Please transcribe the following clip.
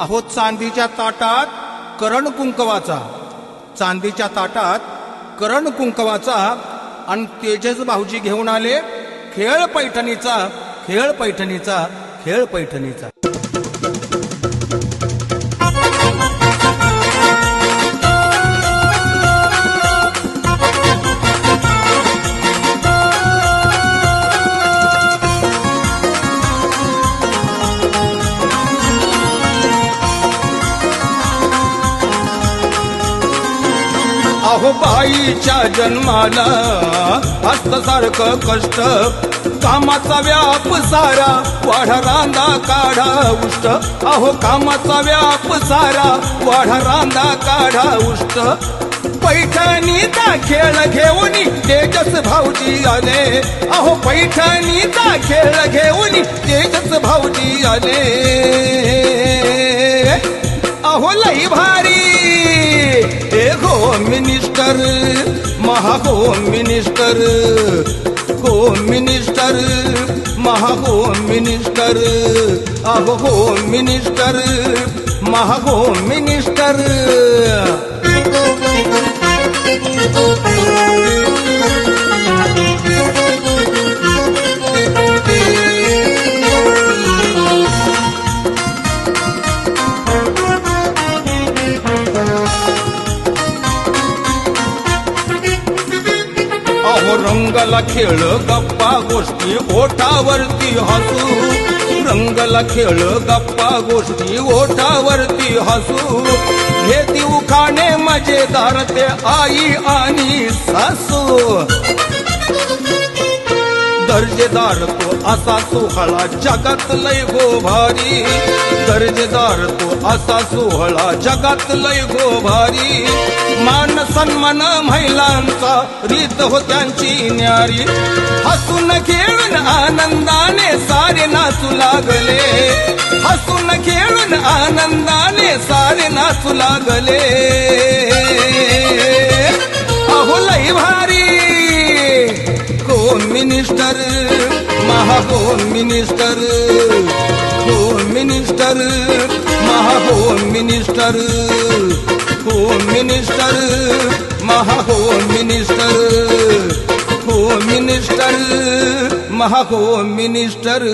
अहो चांदीच्या ताटात करण कुंकवाचा. चांदीच्या ताटात करण कुंकवाचा आणि तेजस भाऊजी घेऊन आले खेळ पैठणीचा खेळ पैठणीचा खेळ पैठणीचा. अहो बाईच्या जन्माला हस्तसारखं कष्ट. कामाचा व्याप सारा वाढा रांदा काढा उष्ट. अहो कामाचा व्याप सारा वाढा रांदा काढा उष्ट. पैठणीचा खेळ घेऊन तेजस भाऊजी आले. अहो पैठणीचा खेळ घेऊन तेजस भाऊजी आले. अहो लई भारी होम मिनिस्टर महाहोम मिनिस्टर होम मिनिस्टर महाहोम मिनिस्टर अब होम मिनिस्टर महाहोम मिनिस्टर। हो रंगला खेळ गप्पा गोष्टी ओठावरती हसू. रंगला खेळ गप्पा गोष्टी ओठावरती हसू. घेती उखाणे मजेदार ते आई आणि सासू. दर्जेदार तो असा सोहळा जगात लय गो भारी दर्जेदार तो असा सोहळा जगात लय गो भारी मान सन्मान महिलांचा रीत हो त्यांची न्यारी. हसून खेळून आनंदाने सारे नाचू लागले. हसून खेळून आनंदाने सारे नाचू लागले. होम मिनिस्टर महाहोम मिनिस्टर होम मिनिस्टर महाहोम मिनिस्टर होम मिनिस्टर महाहोम मिनिस्टर होम मिनिस्टर महाहोम मिनिस्टर